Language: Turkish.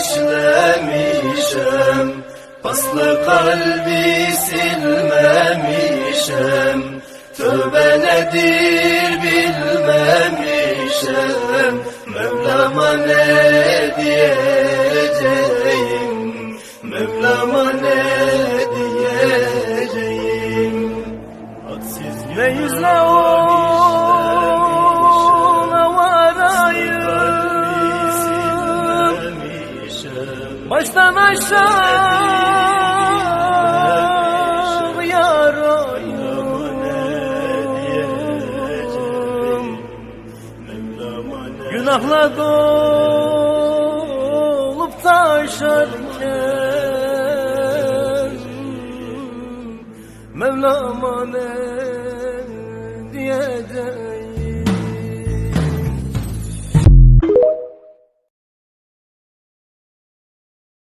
işlemişem Paslı kalbi silmemişem Tövbe nedir bilmemişem Mevlam'a ne diyeceğim Mevlam'a ne diyeceğim? Haksız ve yüzle o Baştan aşağı yarayım Günahla dolup taşarken Mevlam'a ne diyeceğim